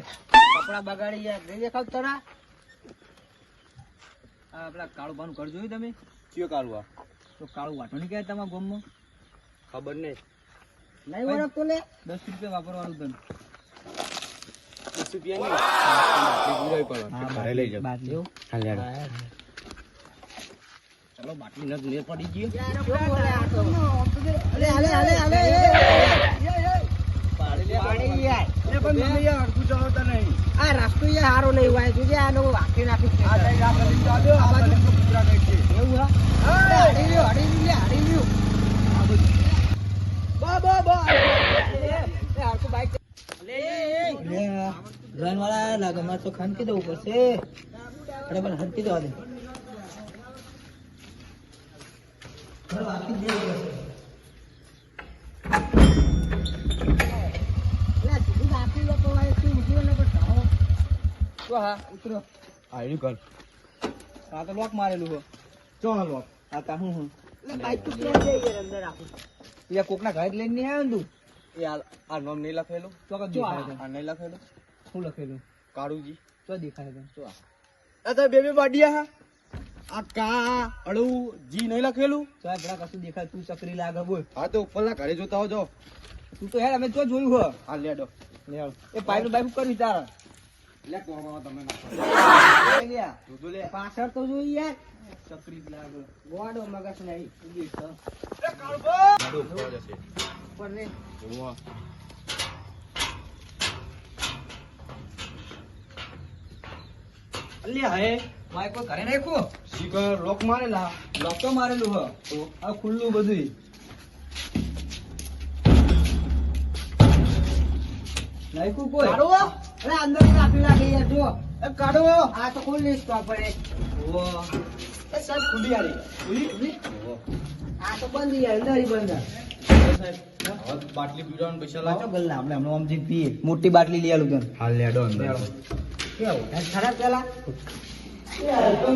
Bike કપડા બગાડી ગયા નહીં દેખાવ તારા આ આપડા કાળું બાનું ઘર જોયું તમે? કયો કાઢવા તો કાળું વાટો નહીં કહેવાય તમારા ગામમાં. ખબર નહીં. નહીં ઓળખતો લે દસ રૂપિયા વાપરવાનું તમે દસ રૂપિયા જાઓ બાટલી એવું? હાલ હેડો. ચલો બાટલી ન લે ગઈ આ રસ્તો એ હારો નહીં હોય જોજે આનો વાકી નાખી. આ બાજુ. એવું હા? અરે, હળી રહ્યો, હળી રહ્યો, હળી રહ્યો. આ બાજુ. બા, બા, બા. એ, હરખું બાઈક રન વાળા લાગે મારે તો ખંતી દેવું પડશે દેવા દે ઘર દેવું પડશે. તો હા ઉતરો. આયુ કર. આ તો લોક મારેલું હો. ચો આ તા હું હું. બાઈક તો ક્યાં જઈ યાર અંદર રાખું એ કોકના ઘરે લઈને નહીં આવ્યો તું? એ આ આ નામ નહીં લખેલું? તો આ. નહીં લખેલું? શું લખેલું? કાળુજી. તો દેખાય છે. તો આ. તો બે બે હા. આ કા અળુ જી નહીં લખેલું? આ ઘણા કશું દેખાય તું ચકરી લાગે બોલ. હા તો ઉપરના ઘરે જોતા હોજો તું તો યાર અમે તો જોયું હો? આ લેડો લે આવ. એ પાઇપનું કરી તારા લે કોમાં તમે નાખો એ લ્યા. જોજો લે. પાછળ તો જોઈ યાર. ચકરી લાગે. ગોડો મગજ નહીં. ઊભી છે. ગાડો ઉપર જશે ઉપર રે. ઓવા અલ્યા હે માય કોઈ ઘરે નાખ્યું? શીકર લોક મારેલા. લોક તો મારેલું હો. આ ખુલ્લું બધું નાખ્યું કોઈ. અરે અંદર રાખી રાખી યાર જો કાઢો આ તો ખુલ્લી સ્ટોપ પડે ઓ એ સાહેબ ખુલી આરી આ તો બંધ યાર અંદર બંધ સાહેબ બાટલી પીવડાવવાનું પૈસા લાવો ગલ્લા આપણે હમણાં આમથી પીએ મોટી બાટલી લઈ આલું હાલ લેડો અંદર કેવું ખરાબ પેલા તો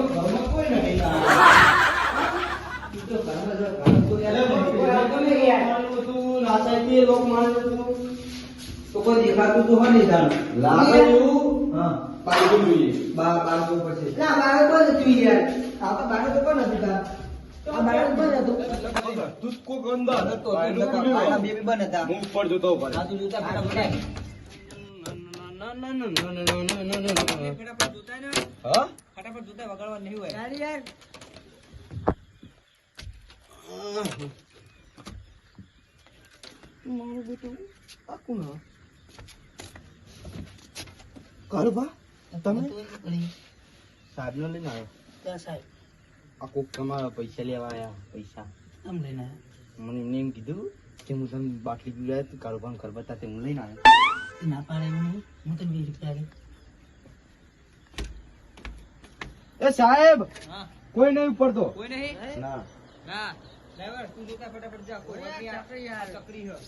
કોઈ દેખાતું તો હોય નહીં તારું. લાગે એવું હા. પાણી જોઈએ બા- બાળકો ઉપર છે. ના, બાળકો બંધ હતું યાર. આ તો કોઈ દેખાતું તો હોય નહીં બાળકો બંધ હા. તું જોઈએ અંદર તો પછી. ના બે બી ઉપર જોતો ઉપર આ તો જોતા ફટાફટ આય. હા ફટાફટ જોતા વગાડવા હોય. યાર યાર. મારું બેટું. આ કોણ હે? કાળુભા તમે સાહેબ નો લઈને આવ્યો ક્યાં સાહેબ આ કોક તમારા પૈસા લેવા આવ્યા પૈસા આમ લઈને મને એમને એમ કીધું કે હું તમને બાટલી પીવડાય તું કારોબાર ઘર બતા તે હું લઈને આવ્યો ના પાડે નહીં હું તને વીસ રૂપિયા એ સાહેબ કોઈ નહીં ઉપર તો કોઈ નહીં ના ના ડ્રાઈવર તું જોતા ફટાફટ જા કોઈ યાર ચકરી હે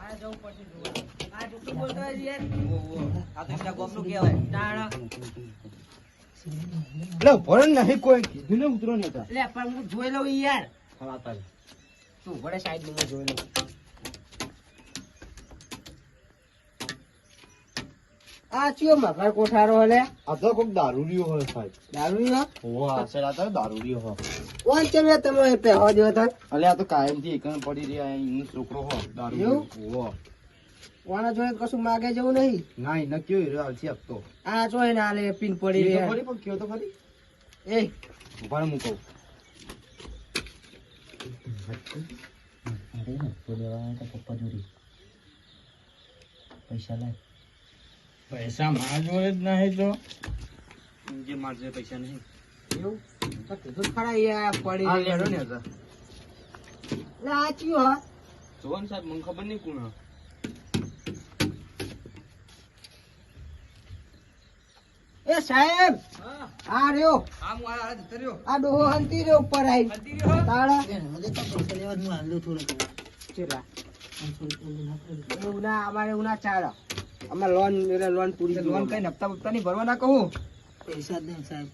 આ જવું પડશે જોવા. આ જુઠ્ઠું બોલતો હોય યાર આ તો એમના ગોમનું કહેવાય. તાણા એટલે ભરણ નહીં કોઈ કીધું ને ઉતરો ને એટલે પણ હું જોઈ લઉં યાર. હા તું વડે સાઈડમાં જોઈ લઉં. આ ચિયો મકર કોઠારો હલે આ તો કોક દારૂડિયો હોય સાહેબ. દારૂ નો ઓવા આ તો દારૂડિયો હો ઓન ચમે તમે પહેવા દો તા અલે આ તો કાયમથી એકન પડી રહ્યા એનો છોકરો હો દારૂ ઓવા વાણા જોડે કશું માગે જેવું નહીં? ના ન કયો હીરો હાલથી આપતો આ જોઈ ને આલે પિન પડી રહ્યા રહી પણ કયો તો ખરી. એ. ઊભા હું કહું. પૈસા લાય. પૈસા મારા જોડે જ નહીં તો જે મારા જોડે પૈસા નહીં. એવું? તો કીધું ખરા યાર પડી આ ને હતા લે હા. જોવો સાહેબ મને ખબર નહીં કોણ હા એ સાહેબ આ રહ્યો. આ ડોહો હંતી રહ્યો ઉપર આઈ. તાળા. ચેલા. અમારે ઉના ના ચાલે અમારે લોન એટલે લોન પૂરી લોન કઈ હપ્તા બપ્તા નહીં ભરવા ના કહું પૈસા દે સાહેબ.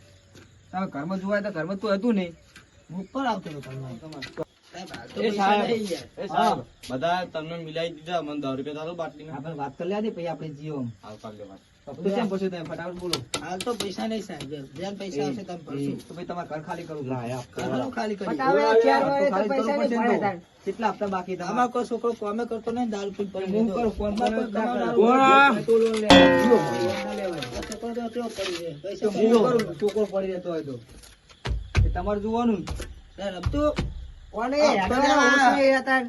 તમે ઘરમાં જોવાય તો ઘરમાં તો હતું નહીં. ઉપર આવતો હતો ઘરમાં. સાહેબ એ સાહેબ એ સાહેબ બધા તમને મિલાઈ દીધા મને દસ રૂપિયા બાટલી આપણે વાત કરી લે પછી આપણે જીઓ હાલ લેવા તો કેમ પછી તમે ફટાફટ બોલો? હાલ તો પૈસા નહીં સાહેબ જેમ પૈસા આવશે તમે ભરશું. તો ભાઈ તમારે ઘર ખાલી કરવું ઘર ખાલી કરી. કેટલા હપ્તા બાકી તમારા? આમાં કોઈ છોકરો કોમે કરતો નહીં દારૂ પી પડી હું કરું, ફોન કરો, કરો. આ છોકરો તો પડી. કરું, રહેતો હોય તો. એ તમારે જોવાનું રમતું.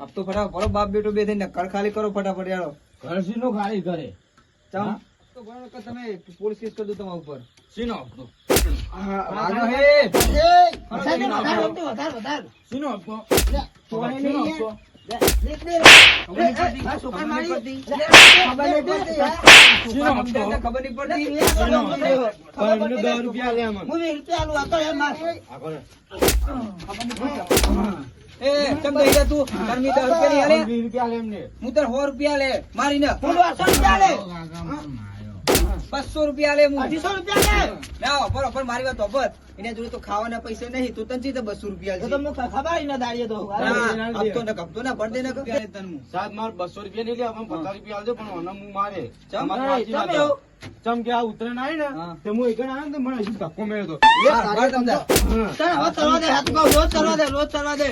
હપ્તો ફટાફટ બાપ બેટો બે થઈને ઘર ખાલી કરો ફટાફટ યારો. ઘર નો ખાલી કરે. ચમ. હા? તો ભણો કે તમે પોલીસ કેસ કરી દો તમારા ઉપર. સીનો હપ્તો આગળ હે સાહેબ, વધારે રમતું, વધારે, વધારે. સીનો હપ્તો ચોરી સીનો નહીં, હપ્તો લે, મારી. હપ્તો રૂપિયા લે બસો રૂપિયા લે હું અઢીસો રૂપિયા લે. ના ઓફર ઓફર મારી વાત ઓફર એને જોડે તો ખાવાના પૈસા નહીં તું તને ચીતે બસો રૂપિયા તો છે તો ખબર ના દાડીએ તો. ના, હપ્તો ને હપ્તો ના ભર દે ને રૂપિયા તને સાહેબ મારે બસો રૂપિયા નહીં લે અમે પચાસ રૂપિયા આલજો પણ ઓને હું મારે ચમ? કે આ ઉત્તરાયણ આવી ને તે હું એકણ આવ્યો ને તો મને હજી ધક્કો મળ્યો તો. હવે ચલવા દે, રોજ ચલવા દે, રોજ ચલવા દે.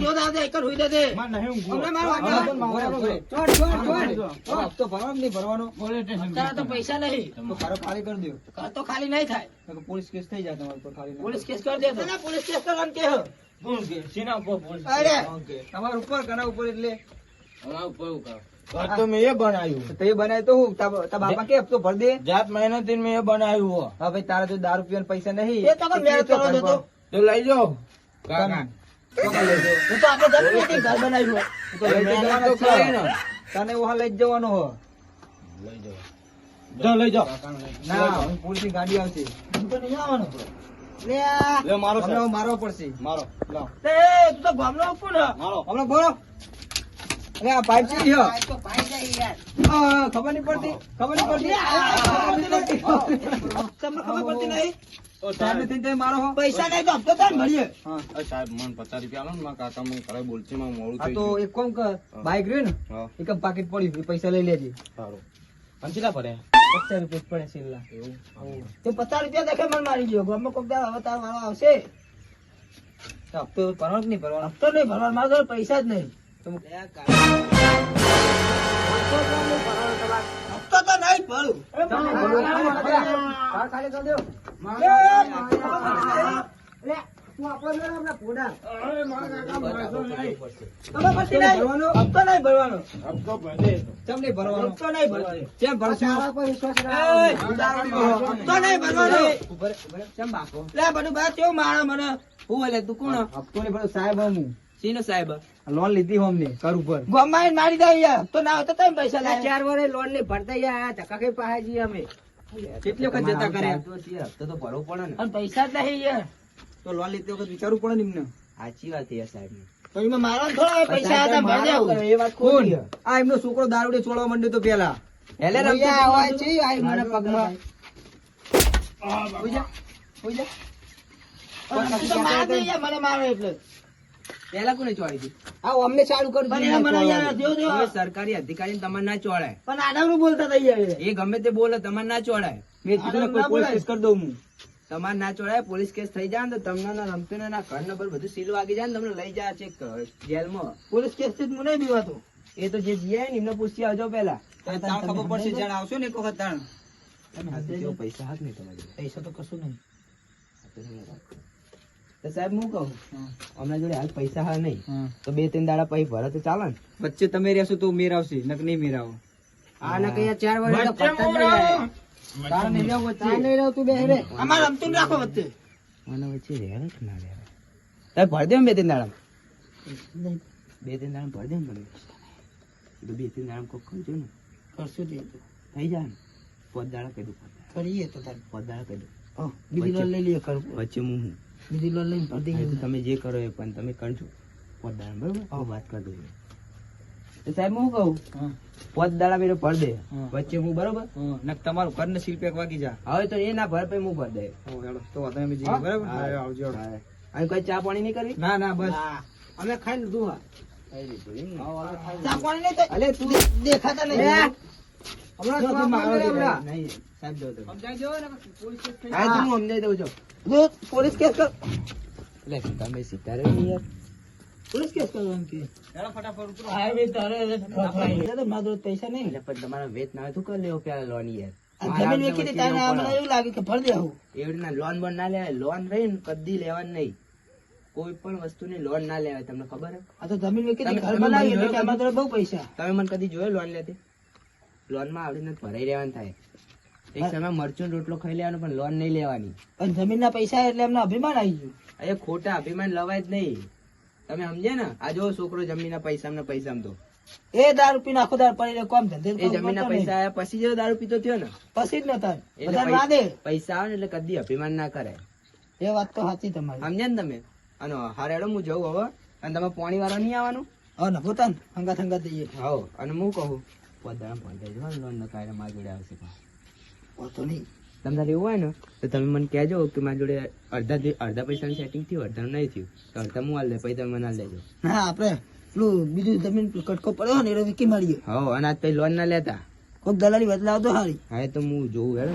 લે, રોજ એક હુઈ દે દે. નહીં ઊંઘવું. અમને મારો હા, મારો બોલે, વાંધો. બોલે. ચોટ, ચોટ, ચોટ. તો ભરવાનો નહીં ભરવાનો તારા તો પૈસા નહીં તો ખારો ખાલી કરી દો તો ખાલી નહીં થાય પોલીસ કેસ થઈ જાય તમારા ઉપર ખાલી પોલીસ કેસ કરી દે તો. પોલીસ કેસ કરવાનું કે હે? કોણ કે? સીના ઉપર પોલીસ. અરે ઓકે. તમારા ઉપર કના ઉપર એટલે અમારા ઉપર એવું ઘર તો મેં એ બનાવ્યું તો એ તો હું તા તા બાપા કે હપ્તો ભર દે જાત મહેનત મેં એ બનાવ્યું હો. હા ભાઈ તારા તો દારૂ પીવાના પૈસા નહીં. તો લઈ જાઓ કાકા. હું તો આપણે જમીન નથી ઘર બનાવ્યું ને. તને વહાં લઈ જવાનો હો લઈ જાઓ. લઈ જાઓ. ના હું ગાડી આવશે હું તો નહીં આવવાનો. લે. મારો. મારવો પડશે મારો લાવો. તું તો ગામનો કોણ હે? મારો હમણાં બોલો અરે આ પાઇપ છે યાર. ખબર નહીં પડતી ખબર નહીં પડતી. તમને ખબર પડતી નહીં? મારો પૈસા નહીં તો હપ્તો તાર મળીએ. સાહેબ મને પચાસ રૂપિયા આલો ને મારા કાકા મને ઘરે બોલશે મારે મોડું તો એક કોમ કર બાઈક રહ્યું ને એક પાકીટ પડ્યું પૈસા લઈ લેજે સારું કેટલા પડે પચાસ રૂપિયા પડે છેલ્લા એવું પચાસ રૂપિયા દેખે મને મારી ગયો ગામમાં કોક દાડો હવે તારો વારો આવશે હપ્તો ભરવાનો જ નહીં ભરવાનો હપ્તો નહીં ભરવાનો મારો પૈસા જ નહીં હપ્તો તો નહીં ભરું ખાલી કરી દો. સાહેબ હું સીનો સાહેબ લોન લીધી હોમ અમને કર ઉપર ગામમાં મારી દે તો ના હોય તો તમે પૈસા લાય ચાર વર્ષે લોન ને ભરતા યાર ધક્કા કઈ પાસે જઈએ અમે કેટલી વખત જતા કરે હપ્તો તો ભરવો પડે ને. અને પૈસા જ નહીં યાર. તો લોન લીધી વખત વિચારવું પડે ને એમને. સાચી વાત છે સાહેબ. તો એમાં મારા થોડા પૈસા હતા ભરી એ વાત કોણ? આ એમનો છોકરો દારૂડે છોડવા માંડ્યો તો પેલા. હેલે રમતો હોય છે, આય મને પગમાં. હોઈ જા, હોઈ જા. પણ તું તો માર દે યાર, મને મારો એટલે. પેલા કોને ચોળી હતી? અમને ચાલુ કરી મને સરકારી અધિકારી તમારે ના ચોડાય પણ આડાવડું બોલતા એ. ગમે તે બોલે તમારે ના ચોડાય મેં કીધું ના કોઈ કેસ કરી દઉં હું. તમારે ના ચોડાય પોલીસ કેસ થઈ જાય ને તો તમને ના રમતું ને ના ઘર નંબર બધું સીલ વાગી જાય ને તમને લઈ જાય છે જેલમાં. પોલીસ કેસથી મને બીવાતું. એ તો જે જીયા ને એમને પૂછી આવજો પેલા ખબર પડશે જાણ આવશો ને એક વખત તાણ. પૈસા હાથ નહીં તમારે. પૈસા તો કશું નહીં. તો સાહેબ હું કહું? અમને જોડે હાલ પૈસા હા નહીં. તો બે ત્રણ દાડા પછી ભરે તો ચાલે ને. વચ્ચે તમે રહેશો તો મેર નક નહીં મેર આ ના કઈ ચાર વચ્ચે મોરા. તાર નહીં રહેવું વચ્ચે. તાર નહીં રહું તું બે ભર દે ત્રણ દાડા બે ત્રણ દાડા ભર દે બે ત્રણ દાડા કોક કરજો ને. કરશું થઈ જાય ને. પોત દાડા કહી દઉં કરીએ તો તાર. પોત દાડા કહી દઉં. બીજી લઈ લઈએ વચ્ચે હું. બીજી લોન લઈને ભરી હા, દઈએ તમે જે કરો એ પણ તમે કરજો. પોત દાડા બરોબર? હું. વાત કરી દઉં તો સાહેબ હું કહું? પોત દાડા મેરો ભર દે. વચ્ચે હું બરોબર? ને તમારું ઘર શિલ્પ શિલ્પેક વાગી જા. હવે તો એ ના ભર પછી હું ભર દે. તો અમે જઈએ, બરાબર? આવજો અહીં કોઈ ચા પાણી નહીં કરવી? ના ના બસ. અમે ખાઈ લીધું હા. ખાઈ લીધું ચા પાણી નહીં અલે તું દેખાતા નહીં. પોલીસ કેસ થઈ હા તું હું સમજાઈ દઉં છું જો, પોલીસ કેસ કર. એટલે તમે સીધા રહો યાર. પોલીસ કેસ કરો કે. ફટાફટ ઉતરો. હાઈવે તારે એટલે તો મારા જોડે પૈસા નહીં. એટલે પણ તમારો વેચ ના તું તો કરી લેવો પેલા લોન યાર. જમીન વેચી હતી તારે આ એવું લાગે કે દેવું. રીતના લોન બોન ના લેવાય. લોન રહી ને કદી લેવાનું નહીં. કોઈ પણ વસ્તુની લોન ના લેવાય. તમને ખબર હે આ તો જમીન વેચી ઘર બનાવી એટલે બહુ પૈસા. તમે મને કદી જોયો લોન લેતી? લોનમાં આવડીને ભરાઈ રહેવાનું થાય. એક સમય મરચું રોટલો ખાઈ લેવાનો પણ લોન નહીં લેવાની. અને જમીનના પૈસા એટલે એમના અભિમાન આવી ગયું. અરે ખોટા અભિમાન લવાય જ નહીં. તમે સમજ્યા ને? આ જો છોકરો જમીનના પૈસા એમના પૈસા તો. એ દારૂ પીને આખો દાર પડી કોમ ધંધે એ જમીનના પૈસા આયા પછી જો દારૂ પીતો થયો ને. પછી જ ના દે પૈસા આવે ને એટલે કદી અભિમાન ના કરે. એ વાત તો સાચી તમારી. સમજ્યા ને તમે? અને હારેડો હું જઉં હવે. અને તમે પોણી વાળા નહીં આવવાનું? હા ને પોતાને હંગાત હંગાત જઈએ. હા અને હું કહું પોતાના પંચાયત હોય લોન નો કાયદા મારા જોડે આવશે પણ. હોતો નહીં. તમે એવું હોય ને તો તમે મને કહેજો કે મારી જોડે અડધા અડધા પૈસાનું સેટિંગ થયું અડધાનું નહીં થયું. તો અડધા હું હાલ દે પછી તમે મને હાલ દેજો. ના આપણે પેલું બીજું જમીન કટકો પડ્યો ને એટલે વિકી મારીએ. હા અને આજ પછી લોન ના લેતા. કોઈક દલાલી બદલાવ તો સારી હા તો હું જોઉં હેડો.